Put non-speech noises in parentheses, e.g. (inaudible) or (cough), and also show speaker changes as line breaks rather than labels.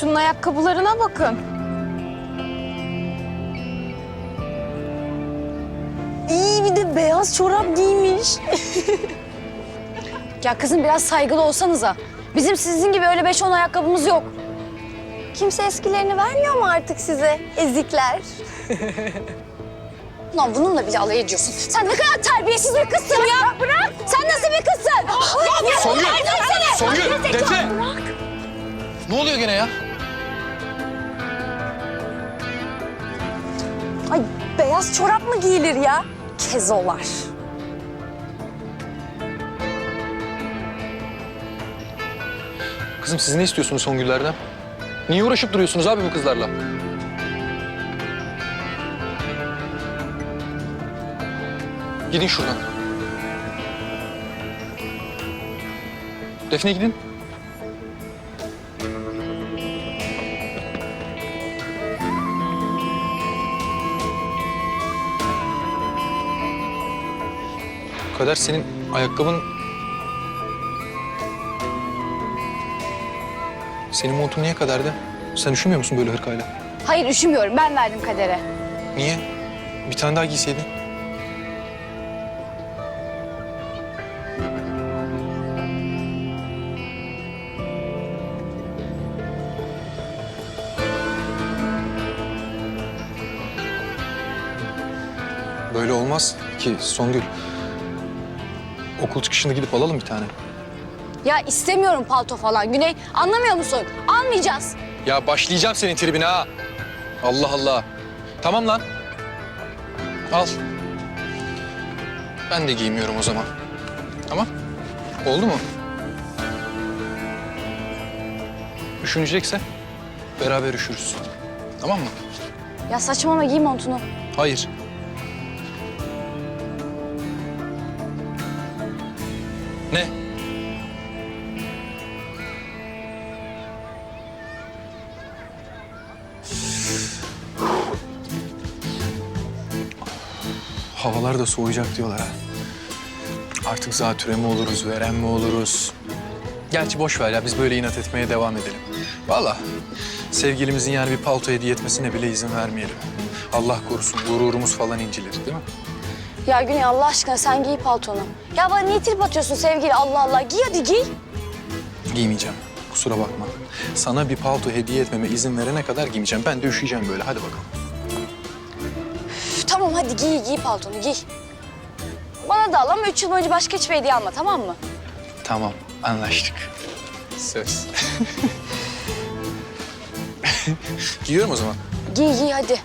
Şunun ayakkabılarına bakın. İyi bir de beyaz çorap giymiş. (laughs)
Ya kızım biraz saygılı olsanıza. Bizim sizin gibi öyle beş on ayakkabımız yok.
Kimse eskilerini vermiyor mu artık size ezikler? (laughs)
Lan bununla bile alay ediyorsun. Sen ne kadar terbiyesiz bir kızsın ya. Bırak. Sen nasıl bir kızsın?
Songül!
Seni.
Songül! Defne! Ne oluyor gene ya?
Ay beyaz çorap mı giyilir ya? Kezolar.
Kızım siz ne istiyorsunuz Songüllerden? Niye uğraşıp duruyorsunuz abi bu kızlarla? Gidin şuradan. Defne gidin. Kader senin ayakkabın... Senin montun niye kadardı? Sen üşümüyor musun böyle hırkayla?
Hayır üşümüyorum. Ben verdim kadere.
Niye? Bir tane daha giyseydin. Böyle olmaz ki Songül. Okul çıkışında gidip alalım bir tane.
Ya istemiyorum palto falan Güney. Anlamıyor musun? Almayacağız.
Ya başlayacağım senin tribine ha. Allah Allah. Tamam lan. Al. Ben de giymiyorum o zaman. Tamam. Oldu mu? Üşünecekse beraber üşürüz. Tamam mı?
Ya saçmalama giy montunu.
Hayır. Ne? Havalar da soğuyacak diyorlar ha. Artık zatüre mi oluruz, veren mi oluruz? Gerçi boş ver ya, biz böyle inat etmeye devam edelim. Vallahi sevgilimizin yani bir palto hediye etmesine bile izin vermeyelim. Allah korusun, gururumuz falan incilir değil mi?
Ya Güney Allah aşkına sen giy paltonu. Ya bana niye trip atıyorsun sevgili Allah Allah. Giy hadi giy.
Giymeyeceğim. Kusura bakma. Sana bir palto hediye etmeme izin verene kadar giymeyeceğim. Ben de üşüyeceğim böyle. Hadi bakalım.
Hadi giy giy paltonu giy. Bana da al ama üç yıl boyunca başka hiçbir hediye alma tamam mı?
Tamam, anlaştık. Söz. (laughs) Giyiyorum o zaman.
Giy giy hadi.